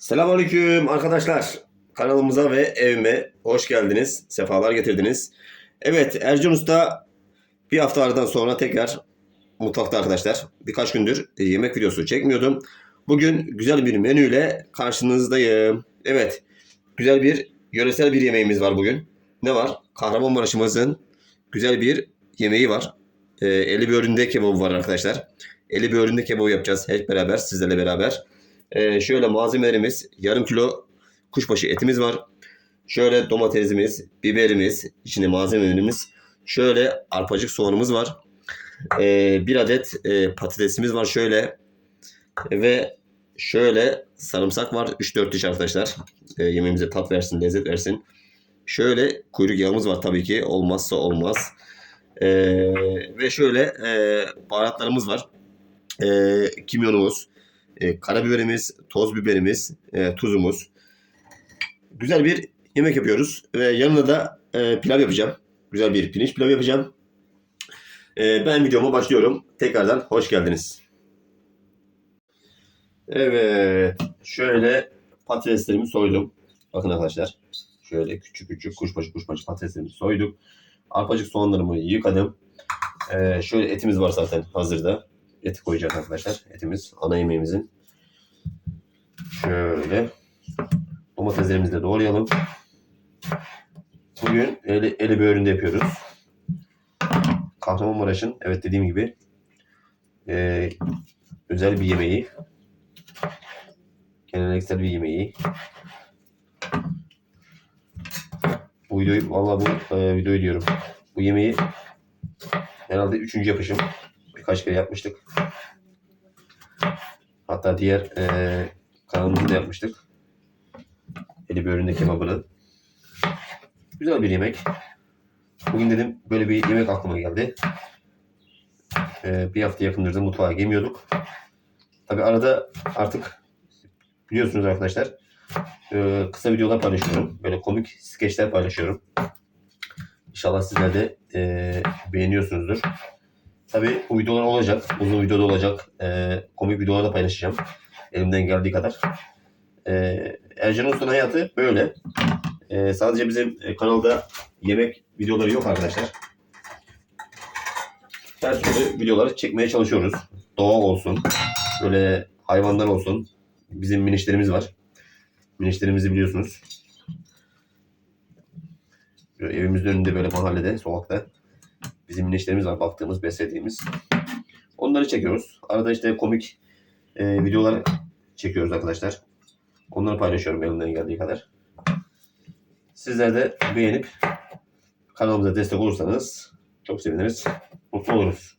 Selamünaleyküm arkadaşlar. Kanalımıza ve evime hoş geldiniz. Sefalar getirdiniz. Evet Ercan Usta bir hafta aradan sonra tekrar mutfakta arkadaşlar. Birkaç gündür e, yemek videosu çekmiyordum. Bugün güzel bir menüyle karşınızdayım. Evet güzel bir yöresel bir yemeğimiz var bugün. Ne var? Kahramanmaraş'ımızın güzel bir yemeği var. Ee, eli böğründe kebabı var arkadaşlar. Eli böğründe kebabı yapacağız hep beraber sizlerle beraber. Ee, şöyle malzemelerimiz yarım kilo kuşbaşı etimiz var. Şöyle domatesimiz, biberimiz, içinde malzemelerimiz. Şöyle arpacık soğanımız var. Ee, bir adet e, patatesimiz var şöyle. Ve şöyle sarımsak var. 3-4 diş arkadaşlar. Ee, yemeğimize tat versin, lezzet versin. Şöyle kuyruk yağımız var tabii ki. Olmazsa olmaz. Ee, ve şöyle e, baharatlarımız var. Ee, kimyonumuz, e, karabiberimiz, toz biberimiz, e, tuzumuz. Güzel bir yemek yapıyoruz. Ve yanına da e, pilav yapacağım. Güzel bir pirinç pilav yapacağım. E, ben videoma başlıyorum. Tekrardan hoş geldiniz. Evet. Şöyle patateslerimi soydum. Bakın arkadaşlar. Şöyle küçük küçük kuşbaşı kuşbaşı patateslerimi soyduk. Arpacık soğanlarımı yıkadım. E, şöyle etimiz var zaten hazırda. Eti koyacağız arkadaşlar. Etimiz ana yemeğimizin. Şöyle. Domateslerimizi de doğrayalım. Bugün eli, eli böğründe yapıyoruz. Kahramanmaraş'ın evet dediğim gibi eee, özel bir yemeği. Geleneksel bir yemeği. Bu videoyu valla bu e, videoyu diyorum. Bu yemeği herhalde üçüncü yapışım. Birkaç kere yapmıştık. Hatta diğer e, kanalımızda da yapmıştık. Eli böğründe kebabını. Güzel bir yemek. Bugün dedim böyle bir yemek aklıma geldi. E, bir hafta yakındır da mutfağa girmiyorduk. Tabi arada artık biliyorsunuz arkadaşlar e, kısa videolar paylaşıyorum. Böyle komik skeçler paylaşıyorum. İnşallah sizler de e, beğeniyorsunuzdur. Tabii bu videolar olacak. Uzun videoda olacak. Ee, komik videolar da paylaşacağım. Elimden geldiği kadar. Ee, Ercan Usta'nın hayatı böyle. Ee, sadece bizim e, kanalda yemek videoları yok arkadaşlar. Her türlü videoları çekmeye çalışıyoruz. Doğa olsun. Böyle hayvanlar olsun. Bizim minişlerimiz var. Minişlerimizi biliyorsunuz. Böyle evimizin önünde böyle mahallede, sokakta bizim minişlerimiz var baktığımız, beslediğimiz. Onları çekiyoruz. Arada işte komik e, videolar çekiyoruz arkadaşlar. Onları paylaşıyorum elimden geldiği kadar. Sizler de beğenip kanalımıza destek olursanız çok seviniriz. Mutlu oluruz.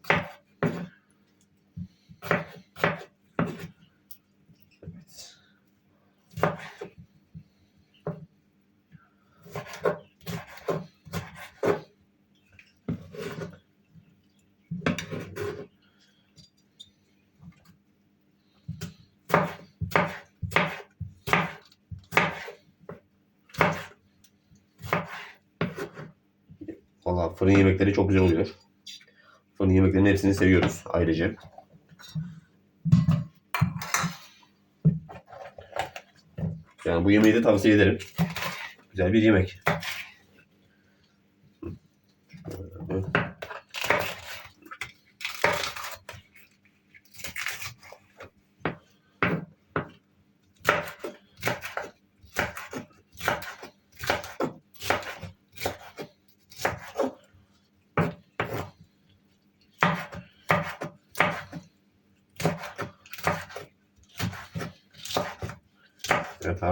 Evet. Valla fırın yemekleri çok güzel oluyor. Fırın yemeklerinin hepsini seviyoruz ayrıca. Yani bu yemeği de tavsiye ederim. Güzel bir yemek. Şöyle.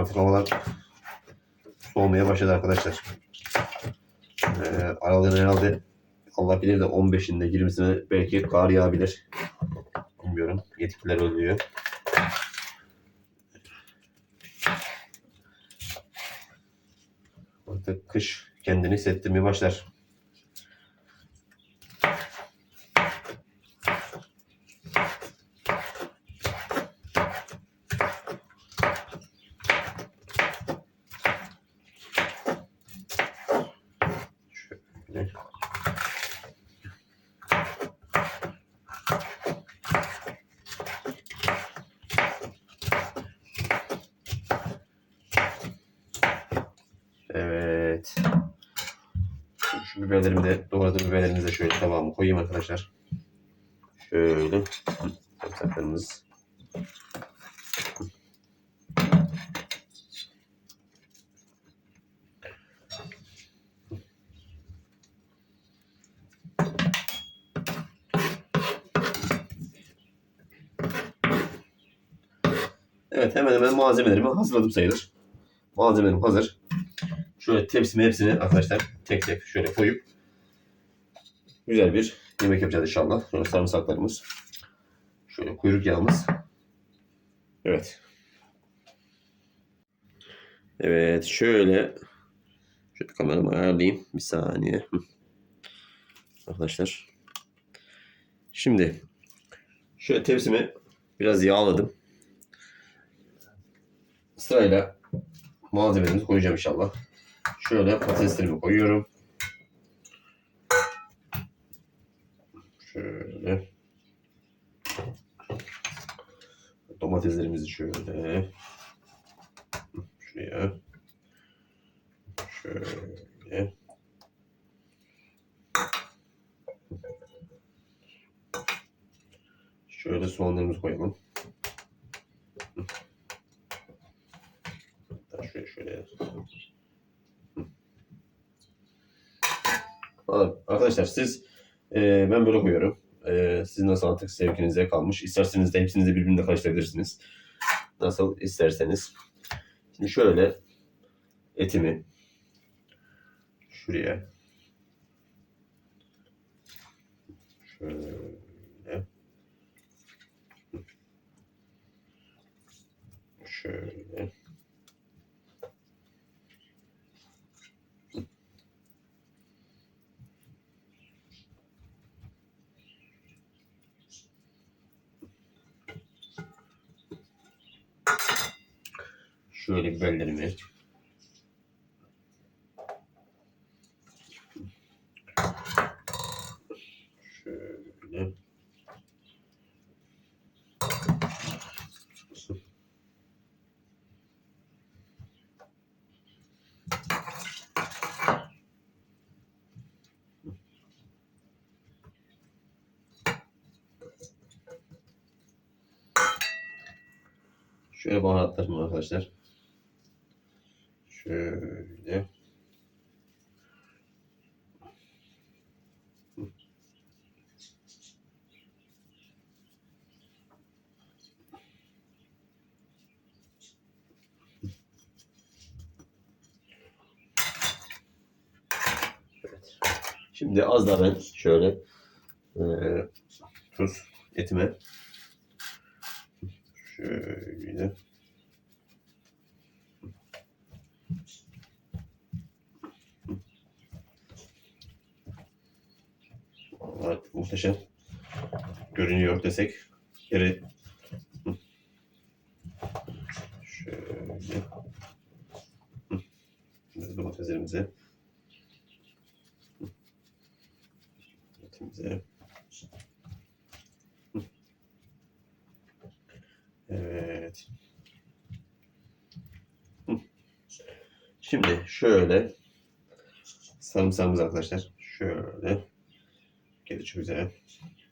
Artık havalar soğumaya başladı arkadaşlar. Ee, aralığın herhalde Allah bilir de 15'inde 20'sine belki kar yağabilir. Bilmiyorum. Yetkililer öyle diyor. Artık kış kendini hissettirmeye başlar. Şöyle. Evet. Şu biberlerimi de doğradığım biberlerimizi de şöyle tabağıma koyayım arkadaşlar. Şöyle. Sarımsaklarımız. Evet hemen hemen malzemelerimi hazırladım sayılır. Malzemelerim hazır. Şöyle tepsime hepsini arkadaşlar tek tek şöyle koyup güzel bir yemek yapacağız inşallah. Şöyle sarımsaklarımız. Şöyle kuyruk yağımız. Evet. Evet şöyle şöyle kameramı ayarlayayım. Bir saniye. Arkadaşlar. Şimdi şöyle tepsimi biraz yağladım. Sırayla malzemelerimizi koyacağım inşallah. Şöyle patateslerimi koyuyorum. Şöyle. Domateslerimizi şöyle. Şuraya. Şöyle. Şöyle soğanlarımızı koyalım. Hatta şöyle şöyle. Arkadaşlar siz e, ben böyle koyuyorum. E, siz nasıl artık zevkinize kalmış. İsterseniz de hepsini de birbirine karıştırabilirsiniz. Nasıl isterseniz. Şimdi şöyle etimi şuraya şöyle şöyle Şöyle biberlerimi. Şöyle. Şöyle baharatlarım arkadaşlar. Şöyle. Evet. Şimdi az da ben şöyle e, tuz etime şöyle Evet, muhteşem görünüyor desek yeri şöyle. Domateslerimizi etimize Hı. evet. Şimdi şöyle sarımsağımız arkadaşlar. Şöyle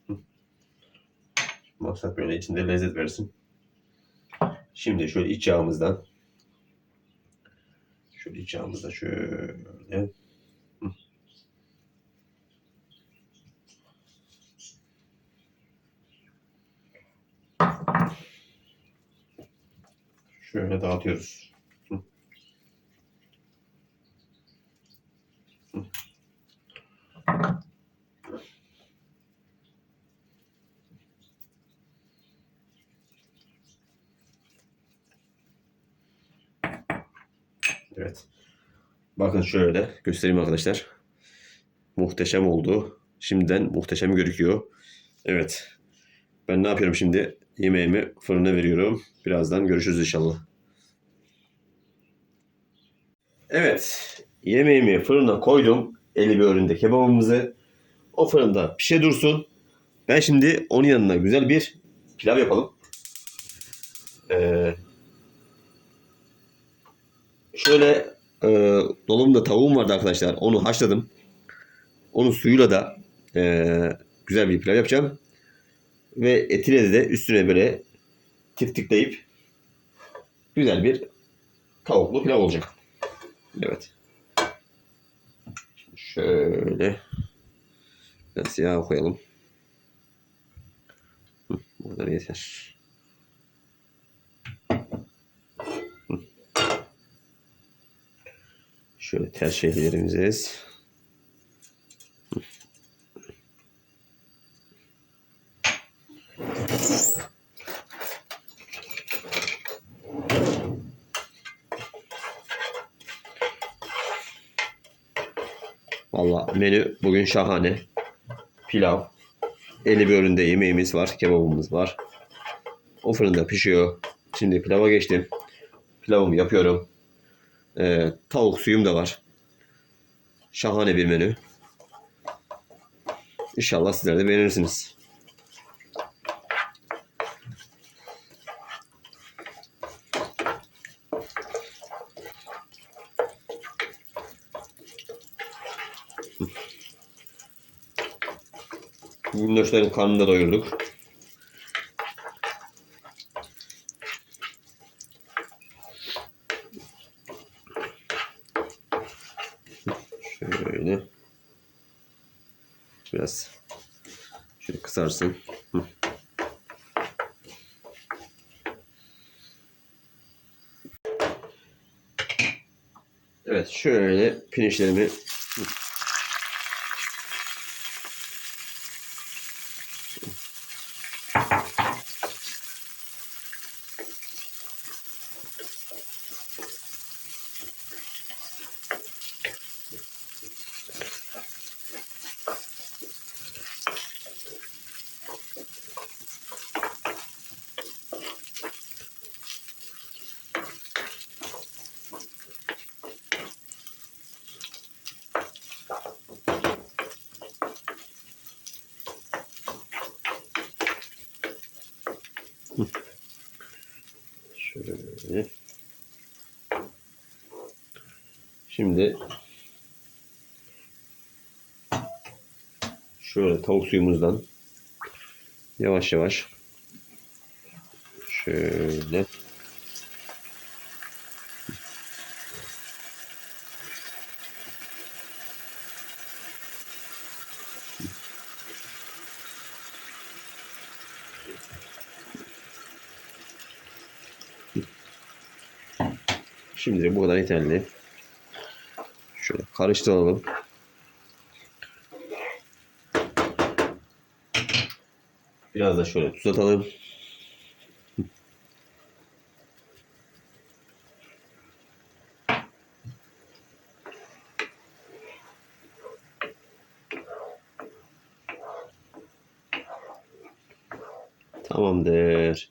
Hı. Maksat böyle içinde lezzet versin. Şimdi şöyle iç yağımızdan şöyle iç yağımızda şöyle şöyle dağıtıyoruz. Hı. Hı. Evet. Bakın şöyle göstereyim arkadaşlar. Muhteşem oldu. Şimdiden muhteşem gözüküyor. Evet. Ben ne yapıyorum şimdi? Yemeğimi fırına veriyorum. Birazdan görüşürüz inşallah. Evet. Yemeğimi fırına koydum. Eli bir önünde kebabımızı. O fırında pişe dursun. Ben şimdi onun yanına güzel bir pilav yapalım. Ee, şöyle e, dolabımda tavuğum vardı arkadaşlar. Onu haşladım. Onun suyuyla da e, güzel bir pilav yapacağım. Ve etine de üstüne böyle tiftikleyip güzel bir tavuklu pilav olacak. Evet. Şöyle biraz yağ koyalım. Hı, Bu kadar yeter. Şöyle tercihlerimizi Valla menü bugün şahane. Pilav. 51 önünde yemeğimiz var. Kebabımız var. O fırında pişiyor. Şimdi pilava geçtim. Pilavımı yapıyorum. Ee, tavuk suyum da var. Şahane bir menü. İnşallah sizler de beğenirsiniz. Minnoşların karnını da doyurduk. Şöyle. Biraz Hı. Evet şöyle pirinçlerimi Şöyle. Şimdi şöyle tavuk suyumuzdan yavaş yavaş şöyle Şimdi bu kadar yeterli. Şöyle karıştıralım. Biraz da şöyle tuz atalım. Tamamdır.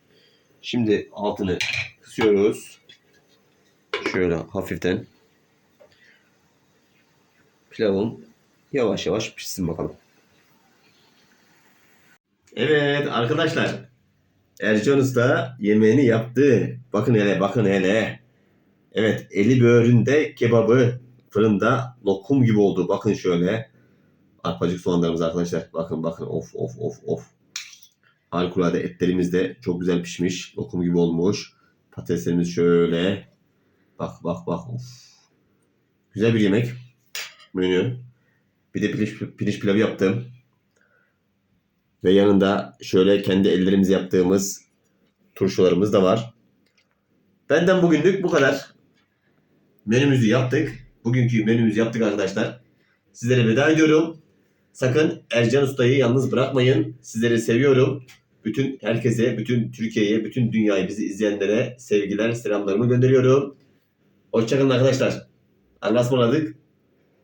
Şimdi altını kısıyoruz. Şöyle hafiften. Pilavım yavaş yavaş pişsin bakalım. Evet arkadaşlar. Ercan Usta yemeğini yaptı. Bakın hele bakın hele. Evet eli böğründe kebabı fırında lokum gibi oldu. Bakın şöyle. Arpacık soğanlarımız arkadaşlar. Bakın bakın of of of of. Harikulade etlerimiz de çok güzel pişmiş. Lokum gibi olmuş. Patateslerimiz şöyle. Bak bak bak. Of. Güzel bir yemek. Menü. Bir de pirinç, pirinç pilavı yaptım. Ve yanında şöyle kendi ellerimizi yaptığımız turşularımız da var. Benden bugünlük bu kadar. Menümüzü yaptık. Bugünkü menümüzü yaptık arkadaşlar. Sizlere veda ediyorum. Sakın Ercan Usta'yı yalnız bırakmayın. Sizleri seviyorum. Bütün herkese, bütün Türkiye'ye, bütün dünyayı bizi izleyenlere sevgiler, selamlarımı gönderiyorum. Hoşçakalın arkadaşlar. Allah'a ısmarladık.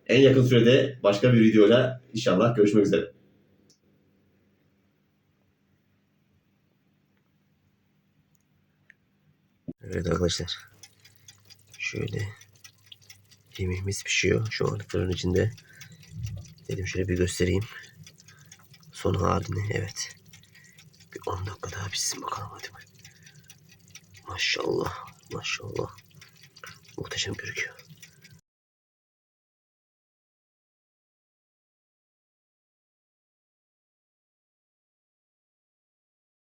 En yakın sürede başka bir videoyla inşallah görüşmek üzere. Evet arkadaşlar. Şöyle yemeğimiz pişiyor. Şu an fırın içinde. Dedim şöyle bir göstereyim. Son halini evet. Bir 10 dakika daha pişsin bakalım hadi. Maşallah. Maşallah. Muhteşem gözüküyor.